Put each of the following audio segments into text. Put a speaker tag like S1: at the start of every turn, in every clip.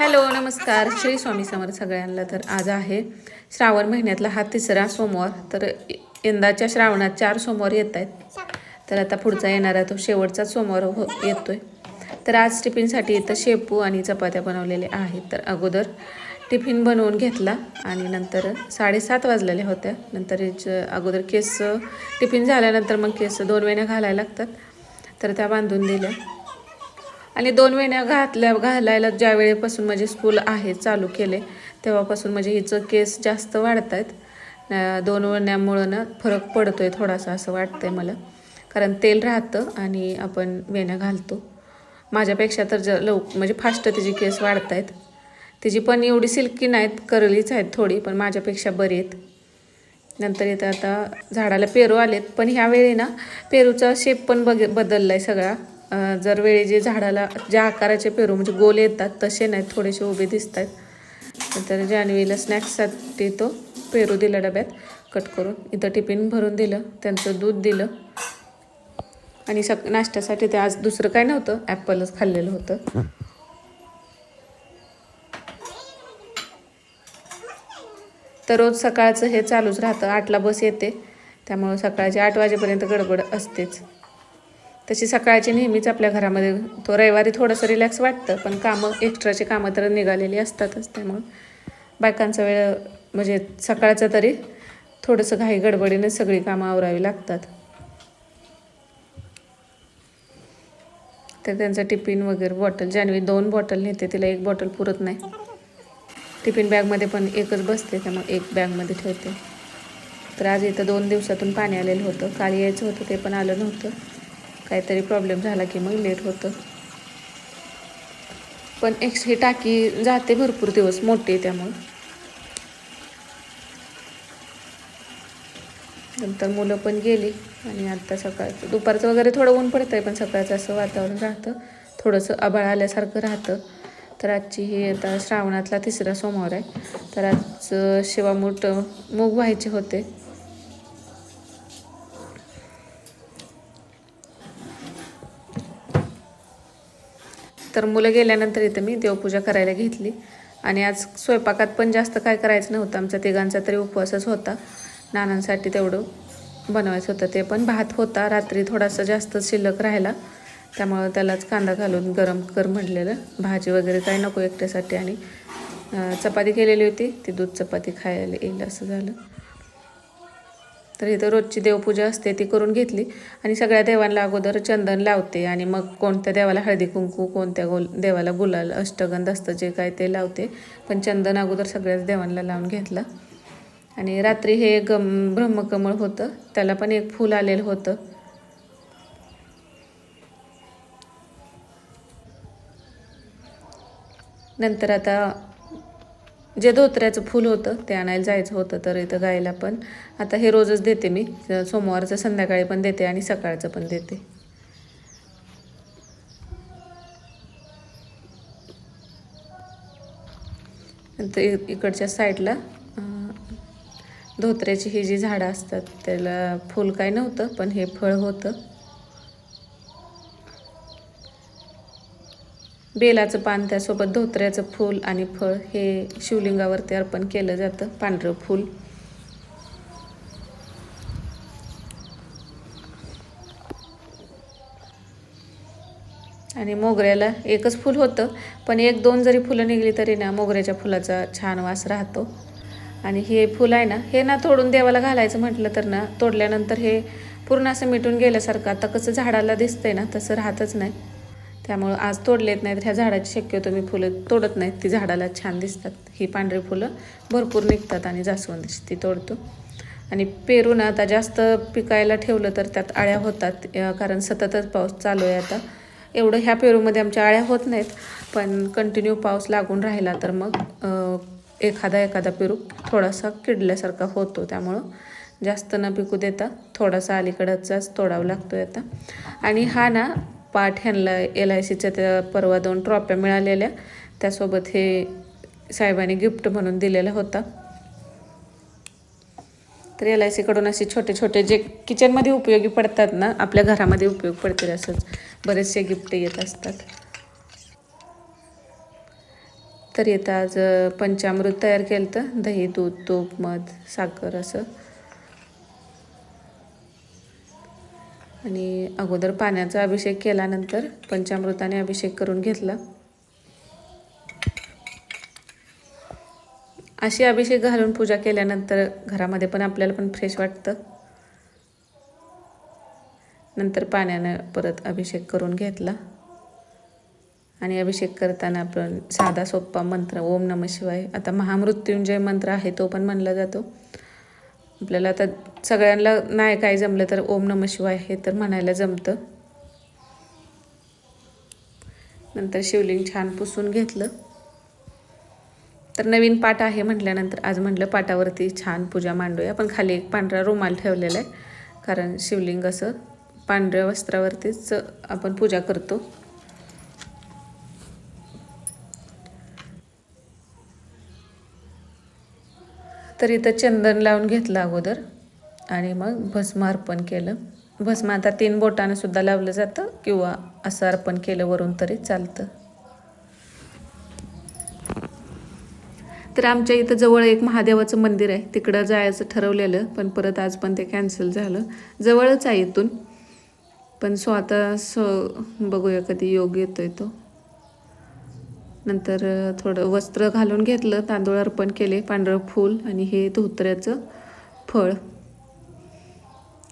S1: Hello नमस्कार. श्री स्वामी समर्थ सगळ्यांना तर आज आहे श्रावण महिन्यातला हा तिसरा सोमवार. तर यंदाच्या श्रावणात चार सोमवार येत आहेत. तर आता पुढचा येणारा तो शेवटचा सोमवार हो येतोय. तर आज टिफिनसाठी इथं शेपू आणि चपात्या बनवलेल्या आहेत. तर अगोदर टिफिन बनवून घेतला आणि नंतर साडेसात वाजलेल्या होत्या. नंतर अगोदर केस टिफिन झाल्यानंतर मग केस दोन वेण्या घालायला लागतात. तर त्या बांधून दिल्या. आणि दोन वेण्या घातल्या घालायला ज्या वेळेपासून म्हणजे स्कूल आहे चालू केले तेव्हापासून म्हणजे हिचं केस जास्त वाढत आहेत दोन वेण्यामुळं ना फरक पडतो आहे थोडासा असं वाटतं आहे मला. कारण तेल राहतं आणि आपण वेण्या घालतो. माझ्यापेक्षा तर ज लव म्हणजे फास्ट तिची केस वाढत आहेत तिची पण एवढी सिल्की नाहीत करलीच आहेत थोडी पण माझ्यापेक्षा बरी आहेत. नंतर इथं आता झाडाला पेरू आलेत पण ह्यावेळी ना पेरूचा शेप पण बघ बदलला आहे सगळा. जर वेळी जे झाडाला ज्या आकाराचे पेरू म्हणजे गोल येतात तसे नाहीत थोडेसे उभे दिसत आहेत तर जान्हवीला स्नॅक्ससाठी तो पेरू दिला डब्यात कट करून. इथं टिफिन भरून दिलं त्यांचं दूध दिलं. आणि सक नाश्त्यासाठी ते आज दुसरं काय नव्हतं ॲपलच खाल्लेलं होतं. तर रोज सकाळचं हे चालूच राहतं. आठला बस येते. त्यामुळं सकाळची आठ वाजेपर्यंत गडबड असतेच. तशी सकाळची नेहमीच आपल्या घरामध्ये तो रविवारी थोडंसं रिलॅक्स वाटतं पण कामं एक्स्ट्राची कामं तर निघालेली असतातच. त्यामुळं बायकांचा वेळ म्हणजे सकाळचं तरी थोडंसं घाई गडबडीने सगळी कामं आवरावी लागतात. तर त्यांचा टिफिन वगैरे बॉटल जान्हवी दोन बॉटल नेते तिला एक बॉटल पुरत नाही. टिफिन बॅगमध्ये पण एकच बसते त्यामुळे एक बॅगमध्ये ठेवते. तर आज इथं दोन दिवसातून पाणी आलेलं होतं. काल यायचं होतं ते पण आलं नव्हतं. काहीतरी प्रॉब्लेम झाला की मग लेट होतं. पण एक्स ही टाकी जाते भरपूर दिवस मोठी आहे त्यामुळं. नंतर मुलं पण गेली आणि आता सकाळचं दुपारचं वगैरे थोडं ऊन पडतं आहे पण सकाळचं असं वातावरण राहतं. थोडंसं आभाळ आल्यासारखं राहतं. तर आजची ही आता श्रावणातला तिसरा सोमवार आहे. तर आज शिवामूठ मूग व्हायचे होते. तर मुलं गेल्यानंतर इथं मी देवपूजा करायला घेतली. आणि आज स्वयंपाकात पण जास्त काय करायचं नव्हतं. आमचा तिघांचा तरी उपवासच होता. नानांसाठी तेवढं बनवायचं होतं. ते पण भात होता. रात्री थोडासा जास्त शिल्लक राहिला. त्यामुळं त्यालाच कांदा घालून गरम कर म्हटलेलं. भाजी वगैरे काय नको एकट्यासाठी. आणि चपाती केलेली होती. ती दूध चपाती खायला येईल असं झालं. तर इथं रोजची देवपूजा असते ती करून घेतली. आणि सगळ्या देवांना अगोदर चंदन लावते आणि मग कोणत्या देवाला हळदी कुंकू कोणत्या गोल देवाला गुलाल अष्टगंध असतं जे काय ते लावते. पण चंदन अगोदर सगळ्याच देवांना लावून घेतलं. आणि रात्री हे गम ब्रह्मकमळ होतं. त्याला पण एक फूल आलेलं होतं. नंतर आता जे धोत्र्याचं फूल होतं ते आणायला जायचं होतं तर इथं गायला पण. आता हे रोजच देते मी. सोमवारचं संध्याकाळी पण देते आणि सकाळचं पण देते. इकडच्या साईडला धोत्र्याची ही जी झाडं असतात त्याला फूल काय नव्हतं पण हे फळ होतं. बेलाचं पान त्यासोबत धोत्र्याचं फूल आणि फळ हे शिवलिंगावरती अर्पण केलं जातं पांढरं फूल. आणि मोगऱ्याला एकच फूल होतं पण एक दोन जरी फुलं निघली तरी ना मोगऱ्याच्या फुलाचा छान वास राहतो. आणि हे फुल आहे ना हे ना तोडून देवाला घालायचं म्हटलं तर ना तोडल्यानंतर हे पूर्ण असं मिटून गेल्यासारखं. आता कसं झाडाला दिसतंय ना तसं राहतच नाही. त्यामुळं आज तोडलेत नाहीत ह्या झाडाची शक्यतो मी फुलं तोडत नाहीत. ती झाडाला छान दिसतात. ही पांढरी फुलं भरपूर निघतात आणि जास्वंदीची ती तोडतो. आणि पेरू ना आता जास्त पिकायला ठेवलं तर त्यात आळ्या होतात कारण सततच पाऊस चालू आहे आता. एवढं ह्या पेरूमध्ये आमच्या आळ्या होत नाहीत पण कंटिन्यू पाऊस लागून राहिला तर मग एखादा एखादा पेरू थोडासा किडल्यासारखा होतो. त्यामुळं जास्त न पिकू देता थोडासा अलीकडचाच तोडावा लागतो आता. आणि हा ना पाठ ह्यांना एल आय सीच्या त्या परवा दोन ट्रॉप्या मिळालेल्या. त्यासोबत हे साहेबांनी गिफ्ट म्हणून दिलेला होता. तर एल आय सीकडून असे छोटे छोटे जे किचनमध्ये उपयोगी पडतात ना आपल्या घरामध्ये उपयोग पडतील असंच. बरेचसे गिफ्ट येत असतात. तर येतं आज पंचामृत तयार केलं तर दही दूध तूप मध साखर असं. आणि अगोदर पाण्याचा अभिषेक केल्यानंतर पंचामृताने अभिषेक करून घेतला. अशी अभिषेक घालून पूजा केल्यानंतर घरामध्ये पण आपल्याला पण फ्रेश वाटतं. नंतर पाण्यानं परत अभिषेक करून घेतला. आणि अभिषेक करताना आपण साधा सोप्पा मंत्र ओम नम शिवाय. आता महामृत्युंजय मंत्र आहे तो पण म्हणला जातो. आपल्याला आता सगळ्यांना नाही काय जमलं तर ओम नम शिवाय हे तर म्हणायला जमतं. नंतर शिवलिंग छान पुसून घेतलं. तर नवीन पाट आहे म्हटल्यानंतर आज म्हटलं पाटावरती छान पूजा मांडूया. पण खाली एक पांढरा रुमाल ठेवलेला आहे. कारण शिवलिंग असं पांढऱ्या वस्त्रावरतीच आपण पूजा करतो. तर इथं चंदन लावून घेतलं अगोदर. आणि मग भस्म अर्पण केलं. भस्म आता तीन बोटानं सुद्धा लावलं जातं किंवा असं अर्पण केलं वरून तरी चालतं. तर आमच्या इथं जवळ एक महादेवाचं मंदिर आहे. तिकडं जायचं ठरवलेलं पण परत आज पण ते कॅन्सल झालं. जवळच आहे इथून. पण स्वतः स बघूया कधी योग येतोय तो. नंतर थोडं वस्त्र घालून घेतलं तांदूळ अर्पण केले पांढरं फूल आणि हे धोत्र्याचं फळ.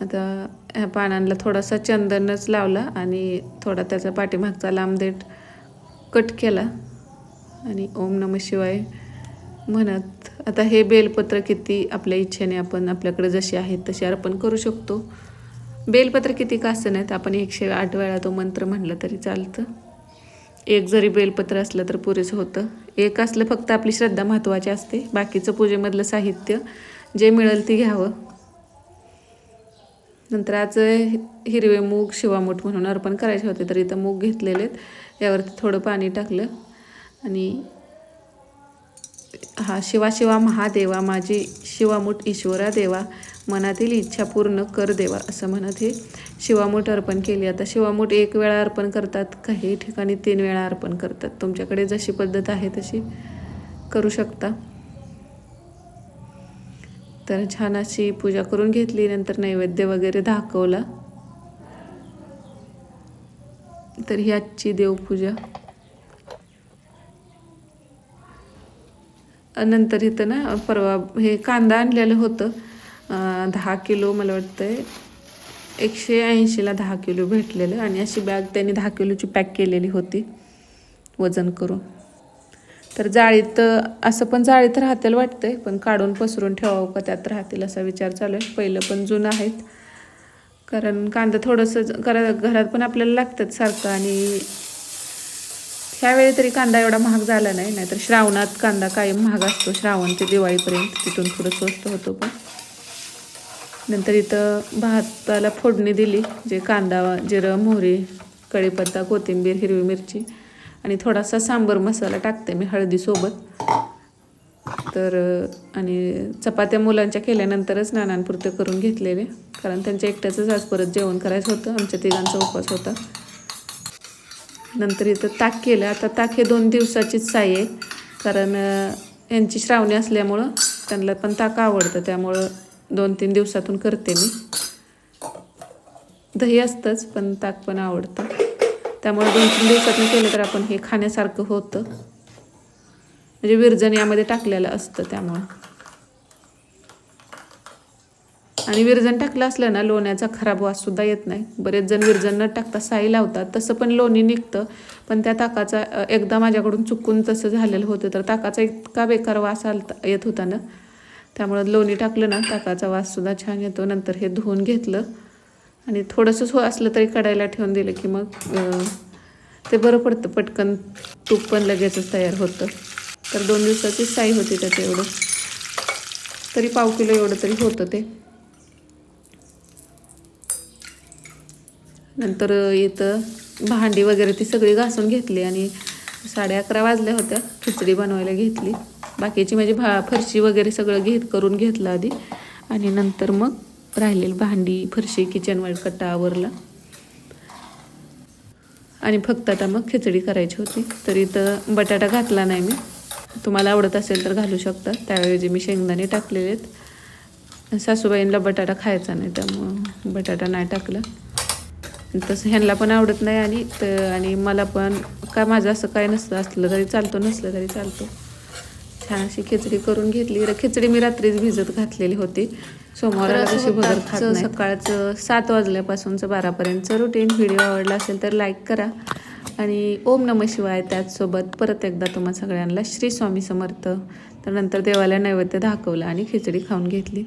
S1: आता ह्या पानांना थोडासा चंदनच लावला आणि थोडा त्याचा पाठीमागचा लांबदेट कट केला आणि ओम नम शिवाय म्हणत आता हे बेलपत्र किती आपल्या इच्छेने आपण आपल्याकडे जशी आहेत तशी अर्पण करू शकतो. बेलपत्र किती का असं नाहीत आपण एकशे आठ वेळा तो मंत्र म्हणलं तरी चालतं. एक जरी बेलपत्र असलं तर पुरेसं होतं. एक असलं फक्त आपली श्रद्धा महत्त्वाची असते. बाकीचं पूजेमधलं साहित्य जे मिळेल ते घ्यावं. नंतर आज हिरवे मूग शिवामूठ म्हणून अर्पण करायचे होते तर इथं मूग घेतलेलेत यावरती थोडं पाणी टाकलं. आणि हा शिवा शिवा महादेवा माझी शिवामूठ ईश्वरा देवा मनातील इच्छा पूर्ण कर देवा असं म्हणत हे. शिवामूठ अर्पण केली. आता शिवामूठ एक वेळा अर्पण करतात काही ठिकाणी तीन वेळा अर्पण करतात. तुमच्याकडे जशी पद्धत आहे तशी करू शकता. तर छान अशी पूजा करून घेतली नंतर नैवेद्य वगैरे दाखवला. तर ही आजची देवपूजा. नंतर इथं ना परवा हे कांदा आणलेलं होतं. दहा किलो मला वाटतंय. एकशे ऐंशीला दहा किलो भेटलेलं आणि अशी बॅग त्यांनी दहा किलोची पॅक केलेली होती वजन करून. तर जाळीत असं पण जाळीत राहतील वाटतंय पण काढून पसरून ठेवावं का त्यात राहतील असा विचार चालू आहे. पहिलं पण जुनं आहेत. कारण कांदा थोडंसं ज- घरा घरात पण आपल्याला लागतात सारखं आणि ह्यावेळी तरी कांदा एवढा महाग झाला नाही नाहीतर श्रावणात कांदा कायम महाग असतो श्रावण ते दिवाळीपर्यंत तिथून पुढं स्वस्त होतो पण. नंतर इथं भाताला फोडणी दिली जे कांदा जिरं मोहरी कढीपत्ता कोथिंबीर हिरवी मिरची आणि थोडासा सांबर मसाला टाकते मी हळदीसोबत. तर आणि चपात्या मुलांच्या केल्यानंतरच नानांपुरते करून घेतलेले कारण त्यांच्या एकट्याचंच आज परत जेवण करायचं होतं आमच्या तिघांचा उपवास होता. नंतर इथं ताक केलं आता ताक हे दोन दिवसाचीच साई आहे कारण यांची श्रावणी असल्यामुळं त्यांना पण ताक आवडतं त्यामुळं दोन तीन दिवसातून करते मी. दही असतंच पण ताक पण आवडतं. त्यामुळे दोन तीन दिवसातून केलं तर आपण हे खाण्यासारखं होतं. म्हणजे विरजण यामध्ये टाकलेलं असतं त्यामुळं. आणि विरजण टाकलं असलं ना लोण्याचा खराब वास सुद्धा येत नाही. बरेच जण विरजण न टाकता साई लावतात. तसं पण लोणी निघतं पण त्या ताकाचा एकदा माझ्याकडून चुकून तसं झालेलं होतं तर ताकाचा इतका बेकार वास आलता येत होता ना. त्यामुळं लोणी टाकलं ना ताकाचा वाससुद्धा छान येतो. नंतर हे धुवून घेतलं. आणि थोडंसंच हो असलं तरी कडायला ठेवून दिलं की मग ते बरं पडतं. पटकन तूप पण लगेचच तयार होतं. तर दोन दिवसाची साई होती त्याचं एवढं. तरी पाव किलो एवढं तरी होतं ते. नंतर इथं भांडी वगैरे ती सगळी घासून घेतली आणि साडे अकरा वाजल्या होत्या. खिचडी बनवायला घेतली. बाकीची माझी भा फरशी वगैरे सगळं घेत करून घेतलं आधी. आणि नंतर मग राहिलेली भांडी फरशी किचनवर कट्टा आवरला. आणि फक्त आता मग खिचडी करायची होती. तर इथं बटाटा घातला नाही मी. तुम्हाला आवडत असेल तर घालू शकता. त्याऐवजी मी शेंगदाणे टाकलेले आहेत. सासूबाईंना बटाटा खायचा नाही त्यामुळं बटाटा नाही टाकला. तसं ह्यांना पण आवडत नाही आणि तर आणि मला पण काय माझं असं काय नसतं असलं तरी चालतो नसलं तरी चालतो. छान अशी खिचडी करून घेतली. खिचडी मी रात्रीच भिजत घातलेली होती. सोमवाराला कशी भगर. सकाळचं सात वाजल्यापासूनचं बारापर्यंतचं रुटीन व्हिडिओ आवडला असेल तर लाईक करा. आणि ओम नम शिवाय त्याचसोबत परत एकदा तुम्हा सगळ्यांना श्री स्वामी समर्थ. तर नंतर देवाला नैवेद्य दाखवला आणि खिचडी खाऊन घेतली.